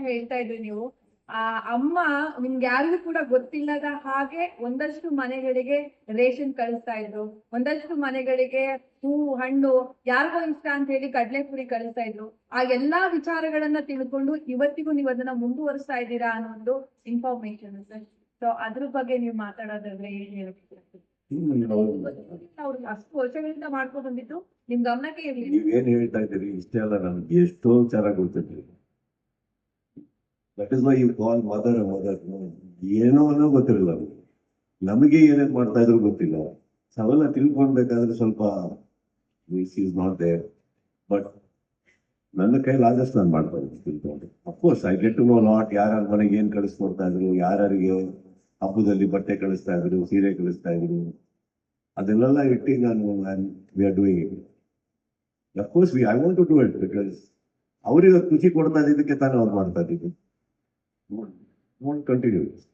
ಹೇಳ್ತಾ ಇದ್ರಿ ನೀವು. ಆ ಅಮ್ಮ ನಿಮ್ಗೆ ಯಾರಿಗೂ ಕೂಡ ಗೊತ್ತಿಲ್ಲದ ಹಾಗೆ ಒಂದಷ್ಟು ಮನೆಗಳಿಗೆ ರೇಷನ್ ಕಳಿಸ್ತಾ ಇದ್ರು. ಒಂದಷ್ಟು ಮನೆಗಳಿಗೆ ಹೂ, ಹಣ್ಣು, ಯಾರಿಗೋ ಇಷ್ಟ ಅಂತ ಹೇಳಿ ಕಡಲೆಪುರಿ ಕಳಿಸ್ತಾ ಇದ್ರು. ಆ ಎಲ್ಲಾ ವಿಚಾರಗಳನ್ನ ತಿಳ್ಕೊಂಡು ಇವತ್ತಿಗೂ ನೀವು ಅದನ್ನ ಮುಂದುವರಿಸ್ತಾ ಇದ್ದೀರಾ ಅನ್ನೋ ಒಂದು ಇನ್ಫಾರ್ಮೇಶನ್ ಸರ್. ಸೊ ಅದ್ರ ಬಗ್ಗೆ ನೀವು ಮಾತಾಡೋದಾದ್ರೆ ಏನ್ ಹೇಳ್ತೀರಾ ಅಷ್ಟು ವರ್ಷಗಳಿಂದ ಮಾಡ್ಕೊಂಡು ಬಂದಿದ್ದು. ನಿಮ್ ಗಮನಕ್ಕೆ ಇರ್ಲಿ. ನೀವೇನ್ ಹೇಳ್ತಾ ಇದ್ದೀರಿ? ಇಷ್ಟೇ ಅಲ್ಲ, ನಮ್ಗೆ ಎಷ್ಟೋ ವಿಚಾರ that is why you call mother mother ಏನೋ ಅನ್ನೋ ಗೊತ್ತಿರಲಿಲ್ಲ ನಮ್ಗೆ ಏನೇನು ಮಾಡ್ತಾ ಇದ್ರು ಗೊತ್ತಿಲ್ಲ. ಸೊ ಅವೆಲ್ಲ ತಿಳ್ಕೊಳ್ಬೇಕಾದ್ರೆ ಸ್ವಲ್ಪ ಈಸ್ ನಾಟ್ ದೇರ್ ಬಟ್ ನನ್ನ ಕೈಲಿ ಆದಷ್ಟು ನಾನು ಮಾಡ್ತಾ ಇದ್ದೀನಿ ತಿಳ್ಕೊಂಡು. Of course I get to know not ಯಾರ್ಯಾರ ಮನೆಗೆ ಏನು ಕಳಿಸ್ಕೊಡ್ತಾ ಇದ್ರು, ಯಾರ್ಯಾರಿಗೆ ಹಬ್ಬದಲ್ಲಿ ಬಟ್ಟೆ ಕಳಿಸ್ತಾ ಇದ್ರು, ಸೀರೆ ಕಳಿಸ್ತಾ ಇದ್ರು, ಅದನ್ನೆಲ್ಲ ಇಟ್ಟು ನಾನು we are doing it of course we I want to do it because ಅವರಿಗೆ ಖುಷಿ ಕೊಡ್ತಾ ಇದ್ದಕ್ಕೆ ತಾನೇ ಅವ್ರು ಮಾಡ್ತಾ one One continuous.